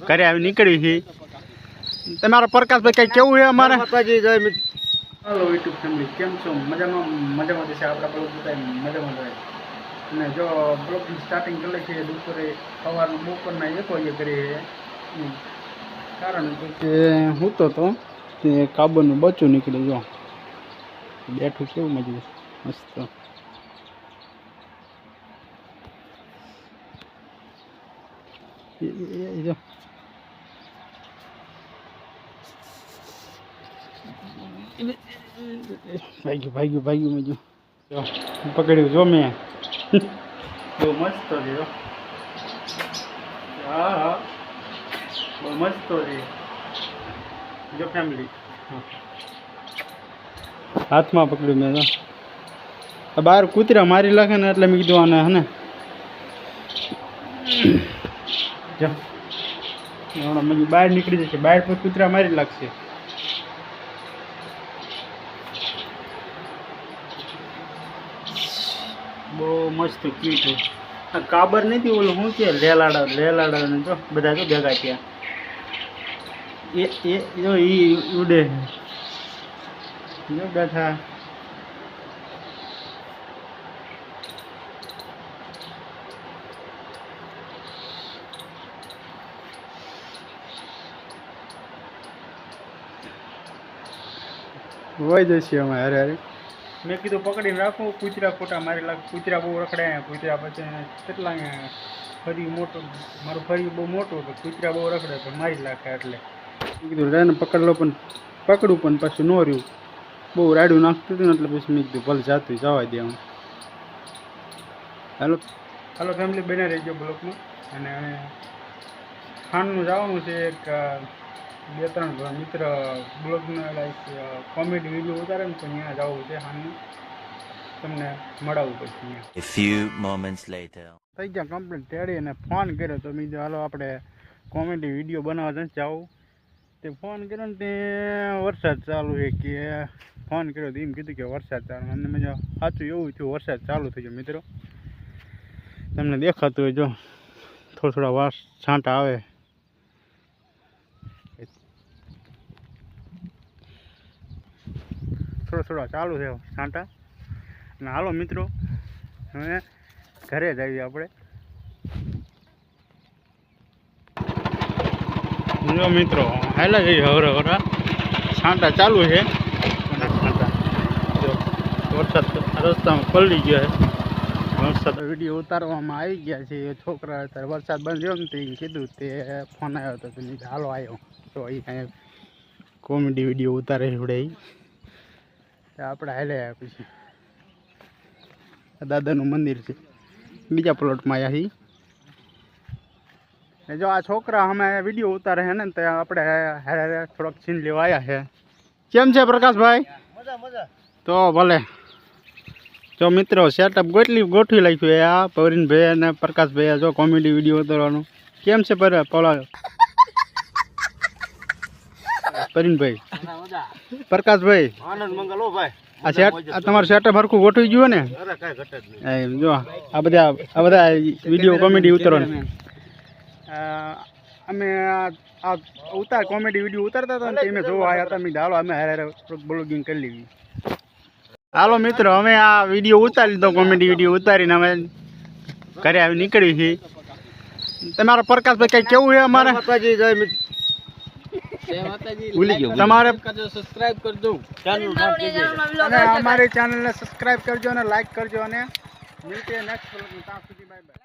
ઘરે આવી નીકળી છે તમારા પ્રકાશભાઈ કઈ કેવું છે અમારે? માતાજી જય મિત્ર. હાલો યુટ્યુબ ફેમિલી કેમ છો? મજામાં મજામાં જશે આપણા બ્લોગ બધા મજામાં જાય અને જો બ્લોગની સ્ટાર્ટિંગ કરે છે બપોરે સવારનું બપોરના એક વાગે કરીએ કારણ કે હું તો તો તે કાબરનું બચ્ચું નીકળી જો. બેઠું કેવું મજબૂત મસ્ત. એ- એ- એ જો ભાગ્યું ભાગ્યું ભાગ્યું મજુ જો પકડ્યું જો મેં બહુ મસ્ત છે જો હા હા બહુ મસ્ત છે જો ફેમિલી હાથમાં પકડ્યું મેં જો આ બહાર કૂતરા મારી લાગે ને એટલે મેં કીધું આને, હે ને? જો. બહાર નીકળી જશે. બહાર પર કૂતરા મારી લાગશે. બહુ મસ્ત કીટ આ કાબર નથી, ઓલું શું છે? લેલાડા લેલાડા ને જો, બધા જો ભેગા થયા. એ એ, જો ઈ ઉડે. જો બેઠા હોય જશે અમે અરે અરે. મેં કીધું પકડીને રાખું કૂતરા ખોટા મારી લાગે કૂતરા બહુ રખડે કૂતરા પછી કેટલા ફરી મોટું મારું ફરી બહુ મોટું હતું કૂતરા બહુ રખડે તો મારી લાગે એટલે. મેં કીધું રેને પકડ લો પણ પકડું પણ પાછું ન રહ્યું. બહુ રાડું નાખતું હતું ને એટલે પછી મેં કીધું ભલે જાતું જવા દે હું હાલો. હાલો ફેમિલી બને રહેજો બ્લોકમાં. અને ખાનનું જવાનું છે એક બે ત્રણ મિત્ર બ્લોગના લાઈક કોમેડી વીડિયો ઉતારે ને તો ત્યાં જવું છે ખાંડનું તમને મળાવવું પછી અહીંયા A few moments later. થઈ ગયા કમ્પ્લીટ તેડી અને ફોન કર્યો તો મેં હાલો આપણે કોમેડી વીડિયો બનાવવા જશે જાવું તે ફોન કર્યો ને તે વરસાદ ચાલુ છે કે ફોન કર્યો તો એમ કીધું કે વરસાદ ચાલુ. અને મેં જો સાચું એવું થયું વરસાદ ચાલુ થઈ ગયો મિત્રો. તમને દેખાતું હોય જો થોડા થોડા વાસ છાંટા આવે. થોડા થોડા ચાલુ છે છાંટા અને હાલો મિત્રો, હવે ઘરે જ આવીએ આપણે. જો મિત્રો, હાલા જઈએ હવરે હવરા. છાંટા ચાલુ છે. અને છાંટા જો, વરસાદ રસ્તામાં પલળી ગયો છે. વરસાદ વીડિયો ઉતારવામાં આવી ગયા છે. છોકરા અત્યારે વરસાદ બંધ રહ્યો ને તો કીધું તે ફોન આવ્યો હતો હાલો આવ્યો તો એ કોમેડી વીડિયો ઉતારે જોડે આપણે હાલે આવ્યા પછી. આ દાદાનું મંદિર છે. બીજા પ્લોટમાં આવ્યા છીએ ને જો આ છોકરા અમે વીડિયો ઉતારે છે ને ત્યાં આપણે હારે થોડોક છીન લેવા આવ્યા છે. કેમ છે પ્રકાશભાઈ? તો ભલે. જો મિત્રો સેટઅપ ગોટલી ગોઠવી લખ્યું એ આ પવરીનભાઈ અને પ્રકાશભાઈ જો કોમેડી વીડિયો ઉતારવાનું. કેમ છે પર પોલા પરીનભાઈ પ્રકાશભાઈ. આનંદ મંગલ ભાઈ. આ સેટ આ તમારું સેટઅપ હરખું ગોઠવી ગયું ને? અરે કાંઈ ઘટે જ નહીં. જો આ બધા આ બધા વીડિયો કોમેડી ઉતરો અ, અમે આ ઉતાર કોમેડી વીડિયો ઉતારતા હતા ને અમે જોવા આવ્યા હતા. મેં હાલો અમે હારે હારે બ્લોગિંગ કરી લીધી હાલો મિત્રો અમે આ વીડિયો ઉતારી લીધો કોમેડી વીડિયો ઉતારીને અમે ઘરે આવી નીકળી છીએ. તમારા પ્રકાશભાઈ કઈ કેવું છે અમારે? જય ભૂલી ગયો તમારે સબસ્ક્રાઇબ કરજો ચેનલ અને અમારી ચેનલને સબસ્ક્રાઇબ કરજો અને લાઈક કરજો અને મિલતે નેક્સ્ટ ત્યાં સુધી બાય બાય